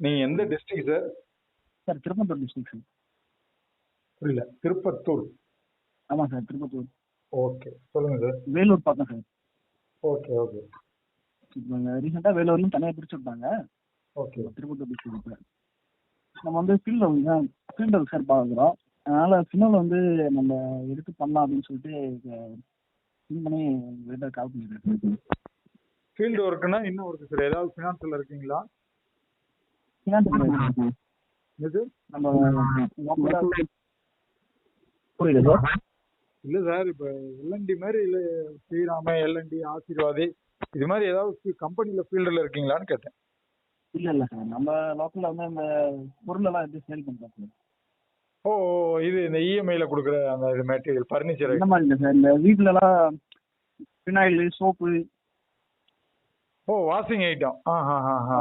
நீங்க எந்த district sir sir Tirupattur district sir புரியல. திருப்பத்தூர். ஆமாம் சார் திருப்பத்தூர். ஓகே சொல்லுங்க சார் வேலூர் பக்கம் சார் ஓகே ஓகே இப்போ ரீசெண்டாக வேலூர்லையும் தனியாக பிரிச்சு விட்டாங்க. ஓகே திருப்பத்தூர் டிஸ்ட்ரிக்ட் நம்ம வந்து ஃபீல்டில் வந்து ஃபீல்டு சார் பார்க்குறோம் அதனால் சிக்னல் வந்து நம்ம எடுத்து பண்ணலாம் அப்படின்னு சொல்லிட்டு ஃபீல் பண்ணி உங்கள்கிட்ட கால் பண்ணியிருக்கேன் ஃபீல்டு ஒர்க்குனா இன்னும் இருக்கு சார் ஏதாவது ஃபினான்ஸில் இருக்கீங்களா? நம்ம புரியல சார் இல்ல சார் இப்ப எல்என்டி மாதிரி இல்ல ஸ்ரீராம எல்என்டி ஆசீர்வாதி இது மாதிரி ஏதாவது கம்பெனில ஃபீல்டுல இருக்கீங்களான்னு கேட்டேன். இல்லை இல்லை சார் நம்ம லோக்கலில் வந்து இந்த பொருளெல்லாம் எப்படி சேல் பண்ணுறோம் சார் ஓ இது இந்த E இஎம்ஐல கொடுக்குற அந்த இது மெட்டீரியல் ஃபர்னிச்சர் இந்த மாதிரி இல்லை சார் இந்த வீட்டிலலாம் ஃபினாயில் சோப்பு. ஓ வாஷிங் ஐட்டம் ஆ ஆ ஆ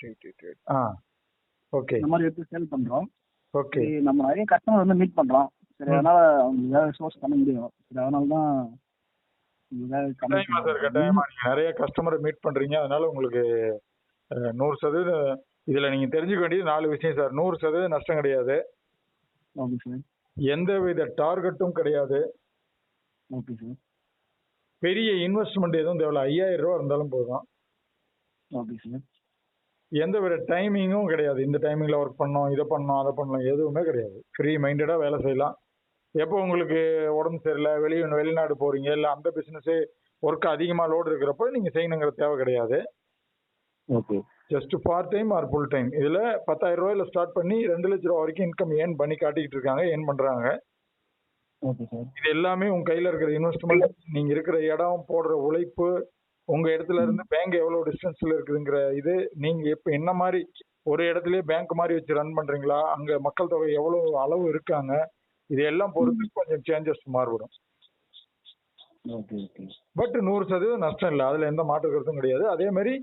ஆ ஆ ஓகே. இந்த மாதிரி எடுத்து சேல் பண்ணுறோம் ஓகே. நம்ம நிறைய கஸ்டமர் வந்து மீட் பண்ணுறோம் சரி அதனால அவங்க சோர்ஸ் பண்ண முடியும். சரி அதனால தான் கட்டாயமா சார் கட்டாயமா நீங்க நிறைய கஸ்டமரை மீட் பண்றீங்க. அதனால உங்களுக்கு நூறு சதவீதம் இதுல நீங்க தெரிஞ்சுக்க வேண்டியது நாலு விஷயம் சார். நூறு சதவீதம் நஷ்டம் கிடையாது. Okay sir. எந்த வித டார்கெட்டும் கிடையாது. Okay sir. பெரிய இன்வெஸ்ட்மெண்ட் எதுவும் தேவையில்ல. ஐயாயிரம் ரூபா இருந்தாலும் போதும். Okay sir. எந்த வித டைமிங்கும் கிடையாது. இந்த டைமிங்ல ஒர்க் பண்ணோம் இதை பண்ணோம் அதை பண்ணோம் எதுவுமே கிடையாது. ஃப்ரீ மைண்டடா வேலை செய்யலாம். எப்போ உங்களுக்கு உடம்பு சரியில்லை வெளியே வெளிநாடு போறீங்க இல்லை அந்த பிசினஸ் ஒர்க் அதிகமா லோடு இருக்கிறப்போ நீங்க செய்யணுங்கிற தேவை கிடையாது. Okay just part time or full time இதுல பத்தாயிரம் ரூபாயில ஸ்டார்ட் பண்ணி ரெண்டு லட்ச ரூபா வரைக்கும் இன்கம் ஏர்ன் பண்ணி காட்டிக்கிட்டு இருக்காங்க ஏர்ன் பண்றாங்க. ஓகே சார் இது எல்லாமே உங்க கையில இருக்கிற இன்வெஸ்ட்மெண்ட் நீங்க இருக்கிற இடம் போடுற உழைப்பு உங்க இடத்துல இருந்து பேங்க் எவ்வளவு டிஸ்டன்ஸ்ல இருக்குதுங்கிற இது நீங்க இப்ப என்ன மாதிரி ஒரு இடத்துலயே பேங்க் மாதிரி வச்சு ரன் பண்றீங்களா? அங்க மக்கள் தொகை எவ்வளவு அளவு இருக்காங்க? இது எல்லாம் பொறுத்து கொஞ்சம் சேஞ்சஸ் மாறுபடும். Okay okay. பட் நூறு சதவீதம் நஷ்டம் இல்லை. அதுல எந்த மாற்று கருத்தும் கிடையாது. அதே மாதிரி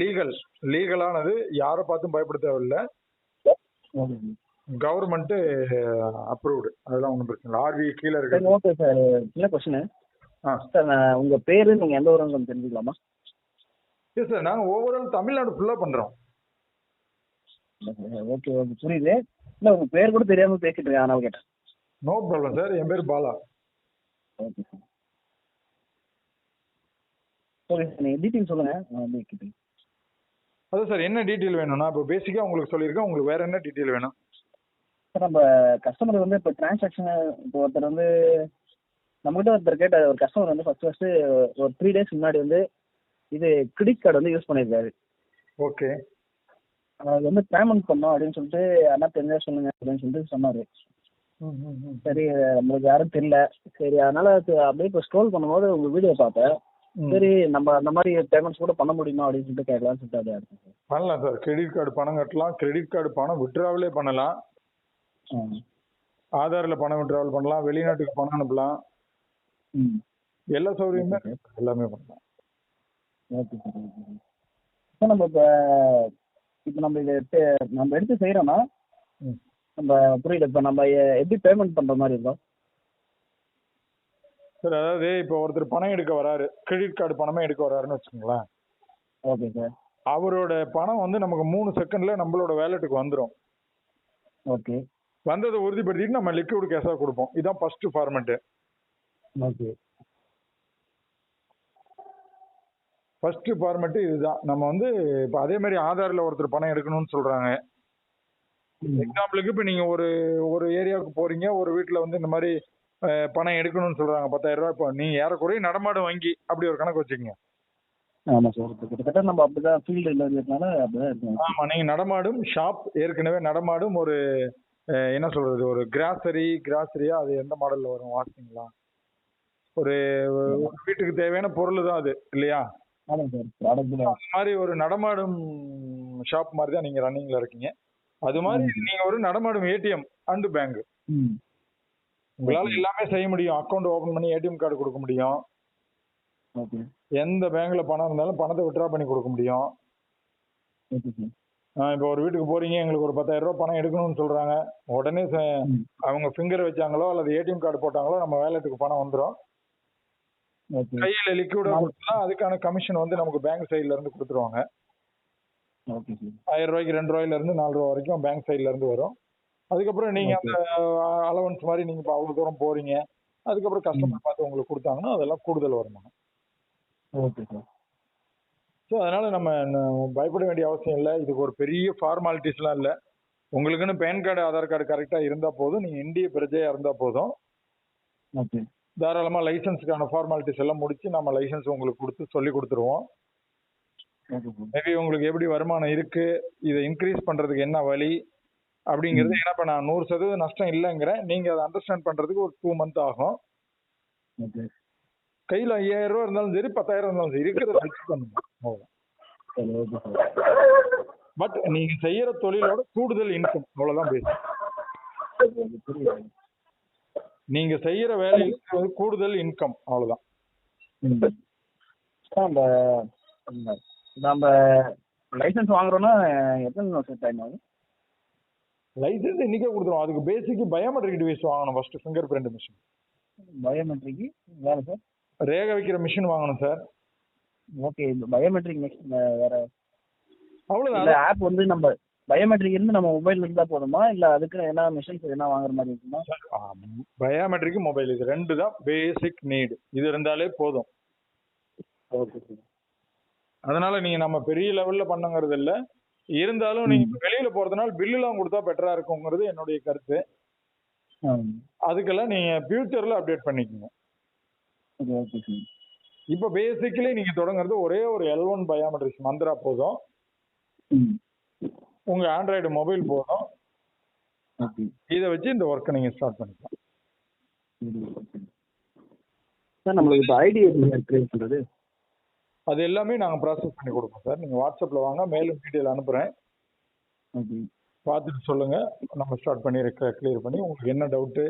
லீகல் லீகலானது யாரை பார்த்தும் பயப்பட தேவையில்லை. கவர்மெண்ட் அப்ரூவ்டு அதெல்லாம் ஒன்றும் பிரச்சனை இல்லை. ஆர்வி கீழே இருக்கு ஓகே சார் சின்ன கொஸ்டின் சார் நான் உங்கள் பேர் நீங்கள் எந்த ஊருன்னு கொஞ்சம் தெரிஞ்சுக்கலாமா? எஸ் சார் நாங்கள் ஓவரால் தமிழ்நாடு ஃபுல்லாக பண்ணுறோம் ஓகே ஓகே புரியுது. இல்லை உங்கள் பேர் கூட தெரியாமல் பேசிட்டு இருக்கேன் அதனால கேட்டேன். No problem sir. என் பேர் Bala. Okay sir. Okay sir நீங்கள் டீட்டெயில் சொல்லுங்கள் நான் வந்து அதான் சார் என்ன டீட்டெயில் வேணும்னா இப்போ பேசிக்காக உங்களுக்கு சொல்லியிருக்கேன். உங்களுக்கு வேற என்ன டீட்டெயில் வேணும்? சார் நம்ம கஸ்டமர் வந்து இப்போ டிரான்சாக்ஷன் இப்போ ஒருத்தர் வந்து நம்மகிட்ட ஒருத்தர் கேட்ட ஒரு கஸ்டமர் வந்து ஃபஸ்ட்டு ஃபஸ்ட்டு ஒரு த்ரீ டேஸ் முன்னாடி வந்து இது கிரெடிட் கார்டு வந்து யூஸ் பண்ணியிருக்காரு ஓகே அது வந்து பேமெண்ட் பண்ணோம் அப்படின்னு சொல்லிட்டு அண்ணா தெரிஞ்சா சொல்லுங்க அப்படின்னு சொல்லிட்டு சொன்னார். சரி நம்மளுக்கு யாரும் தெரியல. சரி அதனால அது அப்படியே இப்போ ஸ்க்ரோல் பண்ணும்போது உங்க வீடியோ பார்த்தேன். சரி நம்ம அந்த மாதிரி பேமெண்ட்ஸ் கூட பண்ண முடியுமா அப்படின்னு சொல்லிட்டு கேட்கலாம்னு சொல்லிட்டு பண்ணலாம் சார் கிரெடிட் கார்டு பணம் கட்டலாம். கிரெடிட் கார்டு பணம் விட்ராவலே பண்ணலாம். ஆதாரில் பணம் விட்ராவல் பண்ணலாம். வெளிநாட்டுக்கு பணம் அனுப்பலாம். எல்லா சௌகரியமுமே. எல்லாமே பண்ணலாம். இப்போ நம்ம இப்போ இப்போ நம்ம இதை நம்ம எடுத்து செய்கிறோன்னா. நம்ம புரியல இப்போ நம்ம எப்படி பேமெண்ட் பண்ணுற மாதிரி இருக்கும்? சார் அதாவது இப்போ ஒருத்தர் பணம் எடுக்க வராரு. கிரெடிட் கார்டு பணமே எடுக்க வராருன்னு வச்சுக்கோங்களேன். Okay sir. அவரோட பணம் வந்து நமக்கு மூணு செகண்ட்ல நம்மளோட வேலெட்டுக்கு வந்துடும் ஓகே. வந்ததை உறுதிப்படுத்திட்டு நம்ம லிக்விட் கேஷாக கொடுப்போம். இதுதான் first format okay first format இதுதான். நம்ம வந்து இப்போ அதே மாதிரி ஆதாரில் ஒருத்தர் பணம் எடுக்கணும்னு சொல்றாங்க. எக்ஸாம்பிளுக்கு இப்போ நீங்கள் ஒரு ஒரு ஏரியாவுக்கு போறீங்க ஒரு வீட்டில் வந்து இந்த மாதிரி பணம் எடுக்கணும்னு சொல்றாங்க. பத்தாயிரம் ரூபாய் இப்போ நீங்கள் ஏறக்குறைய நடமாடும் வங்கி அப்படி ஒரு கணக்கு வச்சுக்கோங்க. ஆமாம் சார் கிட்டத்தட்ட நம்ம அப்படி தான் ஃபீல்டு இல்லாததுனால அப்படி தான் இருக்கும். ஆமாம் நீங்கள் நடமாடும் ஷாப் ஏற்கனவே நடமாடும் ஒரு என்ன சொல்றது? ஒரு கிராசரி கிராசரியா அது எந்த மாடலில் வரும்? வாசிங்களா ஒரு ஒரு வீட்டுக்கு தேவையான பொருள் தான் அது இல்லையா? அந்த மாதிரி ஒரு நடமாடும் ஷாப் மாதிரி தான் நீங்க ரன்னிங்ல இருக்கீங்க. அது மாதிரி நீங்க ஒரு நடமாடும் ஏடிஎம் அண்டு பேங்க் உங்களால எல்லாமே செய்ய முடியும். அக்கௌண்ட் ஓபன் பண்ணி ஏடிஎம் கார்டு கொடுக்க முடியும். ஓகே எந்த பேங்க்ல பணம் இருந்தாலும் பணத்தை விட்ரா பண்ணி கொடுக்க முடியும். இப்போ ஒரு வீட்டுக்கு போறீங்க எங்களுக்கு ஒரு பத்தாயிரம் ரூபாய் பணம் எடுக்கணும்னு சொல்றாங்க. உடனே அவங்க ஃபிங்கர் வச்சாங்களோ அல்லது ஏடிஎம் கார்டு போட்டாங்களோ நம்ம வேலெட்டுக்கு பணம் வந்துடும் கையில லிக்விடா கொடுத்தா அதுக்கான கமிஷன் வந்து நமக்கு பேங்க் சைடுல இருந்து கொடுத்துருவாங்க. ஓகே சார் ஆயிரம் ரூபாய்க்கு ரெண்டு ரூபாயில இருந்து நாலு ரூபா வரைக்கும் பேங்க் சைடுல இருந்து வரும். அதுக்கப்புறம் நீங்க அந்த அலவன்ஸ் மாதிரி நீங்க இப்போ அவ்வளவு தூரம் போறீங்க. அதுக்கப்புறம் கஸ்டமர் பார்த்து உங்களுக்கு கொடுத்தாங்கன்னா அதெல்லாம் கூடுதல் வருமானம். ஓகே சார் ஸோ அதனால நம்ம பயப்பட வேண்டிய அவசியம் இல்லை. இதுக்கு ஒரு பெரிய ஃபார்மாலிட்டிஸ்லாம் இல்லை. உங்களுக்குன்னு பேன் கார்டு ஆதார் கார்டு கரெக்டாக இருந்தால் போதும். நீங்கள் இந்திய பிரஜையாக இருந்தால் போதும். ஓகே தாராளமாக லைசன்ஸுக்கான ஃபார்மாலிட்டிஸ் எல்லாம் முடிச்சு நம்ம லைசன்ஸ் உங்களுக்கு கொடுத்து சொல்லி கொடுத்துருவோம். மேபி உங்களுக்கு எப்படி வருமானம் இருக்கு இதை இன்க்ரீஸ் பண்றதுக்கு என்ன வழி அப்படிங்கிறது ஏன்னா இப்போ நான் நூறு சதவீதம் நஷ்டம் இல்லைங்கிறேன். நீங்க அதை அண்டர்ஸ்டாண்ட் பண்றதுக்கு ஒரு டூ மந்த் ஆகும். கையில் ஐயாயிரம் ரூபா இருந்தாலும் சரி பத்தாயிரம் இருந்தாலும் சரி இருக்கிறத வச்சு பண்ணுங்க. பட் நீங்க செய்யற தொழிலோட கூடுதல் இன்கம் அவ்வளவுதான் பேசும் புரியுது. நீங்க செய்யற இது வந்து கூடுதல் இன்கம் அவ்வளவுதான். நம்ம லைசன்ஸ் வாங்குறோம்னா எத்தனை வருஷம் டைம் ஆகும்? லைசன்ஸ் இன்னைக்கே கொடுத்துருவோம். அதுக்கு பேசிக் பயோமெட்ரிக் டிவைஸ் வாங்கணும் first finger print machine biometric வேற சார்? ரேக வைக்கிற மிஷின் வாங்கணும் சார். ஓகே இந்த பயோமெட்ரிக் நெக்ஸ்ட் வேற அவ்வளவுதான். ஆப் வந்து நம்ம பயோமெட்ரிக் இருந்து நம்ம மொபைல் இருந்தா போதுமா? இல்ல அதுக்கு என்ன மிஷின்ஸ் என்ன வாங்குற மாதிரி இருக்குமா? பயோமெட்ரிக் மொபைல் இது ரெண்டு தான். பேசிக் நீடு இது இருந்தாலே போதும். ஓகே அதனால நீங்க நம்ம பெரிய லெவல்ல பண்ணுங்கிறது இல்ல. இருந்தாலும் நீங்க வெளியில போறதுனால பில்லுலாம் கொடுத்தா பெட்டரா இருக்குங்கிறது என்னுடைய கருத்து. அதுக்கெல்லாம் நீங்க ஃபியூச்சர்ல அப்டேட் பண்ணிக்கோங்க. இப்போ பேசிக்கலி நீங்க தொடங்குறது ஒரே ஒரு எல் ஒன் பயோமெட்ரிக்ஸ் மந்த்ரா போதும். உங்க ஆண்ட்ராய்டு மொபைல் போதும். இதை வச்சு இந்த ஒர்க்கை நீங்க ஸ்டார்ட் பண்ணிக்கலாம். சரி நம்மளுக்கு இப்போ ஐடி கிரியேட் பண்ணுறது அது எல்லாமே நாங்க ப்ராசஸ் பண்ணி கொடுப்போம் சார். நீங்க வாட்ஸ்அப்ல வாங்க மேலும் டீட்டெயில் அனுப்புறேன். ஓகே. பார்த்துட்டு சொல்லுங்க. நம்ம ஸ்டார்ட் பண்ணி கிளியர் பண்ணி உங்களுக்கு என்ன டவுட்டு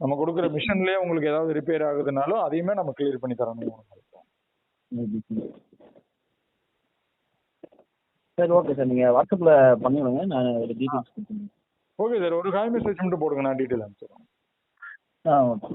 நம்ம கொடுக்குற மிஷின்லயே உங்களுக்கு ஏதாவது ரிப்பேர் ஆகுதுனாலும் அதையுமே நம்ம கிளியர் பண்ணி தரணும். சார் ஓகே சார் நீங்கள் வாட்ஸ்அப்பில் பண்ணிவிடுங்க. நான் ஒரு டீட்டெயில்ஸ் கொடுத்துருங்க ஓகே சார் ஒரு ஹாய் மெசேஜ் மட்டும் போடுங்க. நான் டீட்டெயில் அனுப்பிச்சிடுறேன். ஆ ஓகே